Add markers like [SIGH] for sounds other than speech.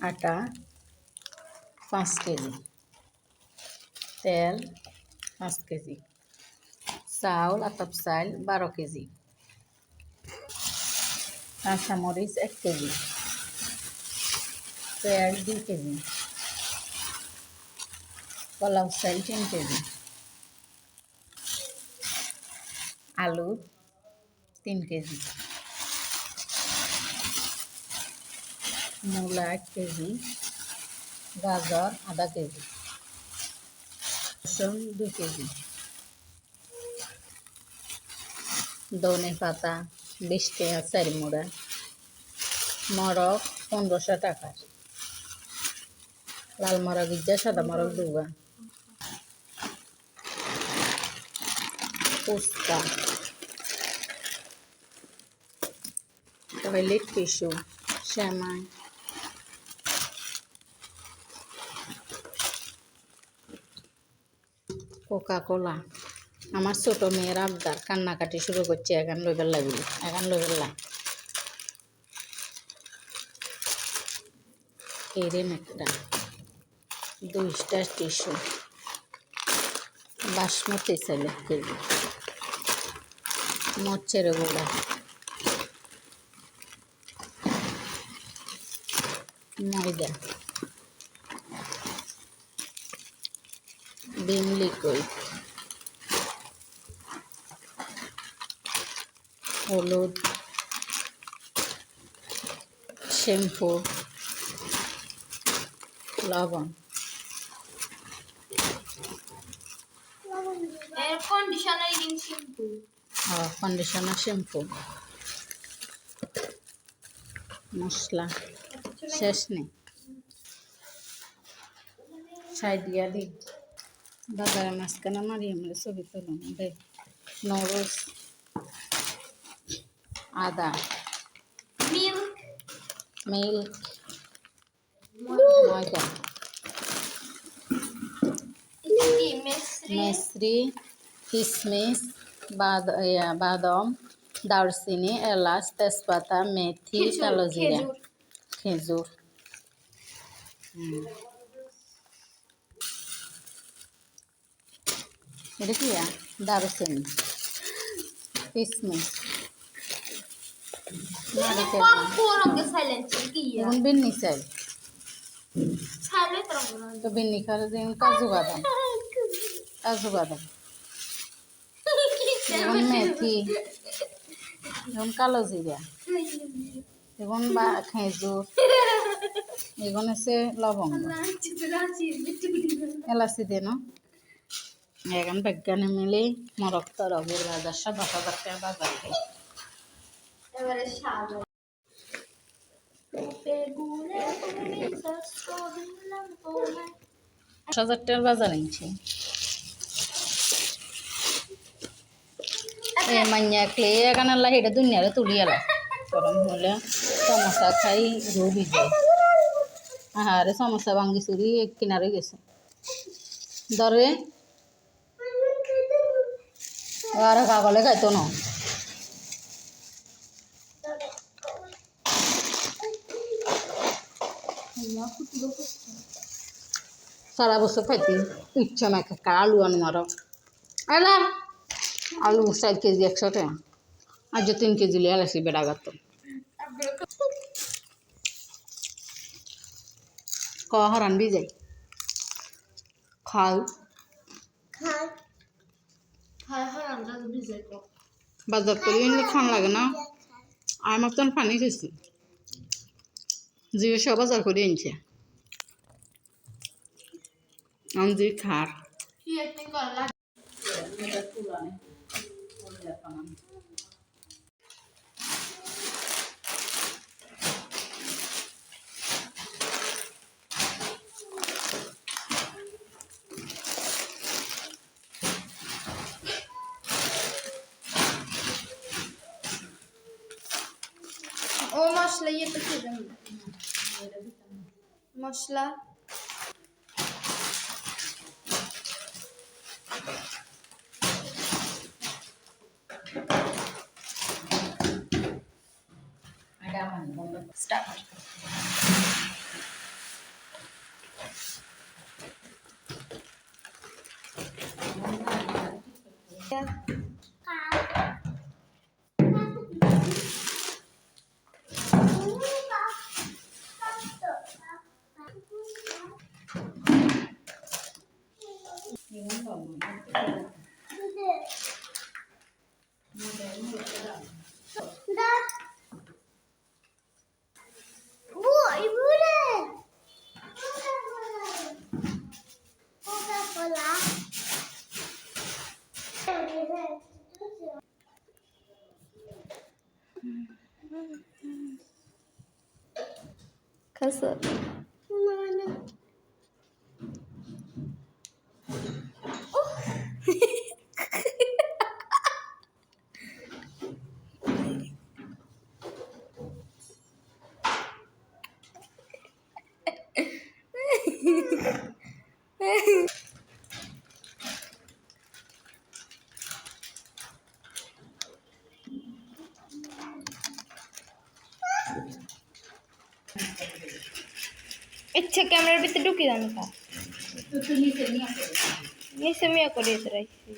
আটা পাঁচ কেজি। তেল পাঁচ কেজি। চাউল আতপ চাউল বারো কেজি। কাঁচামরিচ এক কেজি। পেঁয়াজ দুই কেজি। পোলাও চাল তিন কেজি। আলু তিন কেজি। মূলা এক কেজি, গাজর আধা কেজি, রসুন দুই কেজি, ধনে পাতা, বিশ টাকা চারি মোড়া মরক পনেরোশো টাকার লাল মরক ইজ্জা, সাদা মরক দুগা ফুচকা টয়লেট টিস্যু শ্যামাই কোকা কোলা আমার ছোট মেয়ের আবদার, কান্নাকাটি শুরু করছে এখান লইবার লাগলি এখান লইবার লাগ এরেম একটা দুইটা টিস্যু। বাসমতি এক কেজি। মরচের গুঁড়া। ময়দা। Vim liquid. হলুদ। শ্যাম্পু। লবণ। কন্ডিশনার শ্যাম্পু কন্ডিশনার শ্যাম্পু মশলা। শেষ নেই। ছাই দিয়া দি বাজারে মাঝখানে মারি আমরা ছবি তুলুন নরস আদা মিল্ক। ময়দা মেসরি কিশমিশ ইয়া, বাদাম দারচিনি এলাচ তেজপাতা মেথি কালো জিরা। খেজুর খেজুর হুম। এটা কি? দারুচিনি। কিশমিশ বিন্নি চাই। তো বিন্নি যেমন কাজু বাদাম। কাজু বাদাম। এখন মেথি। এখন কালো জিরা। এখন বা খেজুর। [LAUGHS] হচ্ছে লবঙ্গ। এলাচি দিয়ে না এখন বিজ্ঞানে মিলে মরক তরবুর বাজার সব দশ হাজার টাকা বাজার এবারে দশ হাজার টাকার বাজার মাইয়া ক্লে এখানে আল্লাহ এটা দুনিয়ারে গরম হলে সমস্যা খাই রবি যায়। আহারে সমস্যা ভাঙ্গি চুরি এক কিনারে গেছে। ধরে আর কাগলে খাইতো না। সারা বছর খাইতি ইচ্ছা না একটা আলু আনো মারো আলা আলু চার কেজি একশো টাকা আজ তিন কেজি লিয়ে আলাসি বেড়া গাত। ক হরান বি যাই খাও খাই খাই হয় আমরা ভিজে কো বাজার করে এনে খান লাগে না। আর মতন পানি খেয়েছি জিও সব বাজার করে এনেছে আমি যে খার। কি একটু ও मसला ये तो फिर मसला Yeah. 对对，奶奶，你回来了。不，我，我。嗯嗯嗯，开始。妈呢？আচ্ছা ক্যামেরার ভিতরে ঢুকে দাম খা নিচে মিয়া করে রাখছি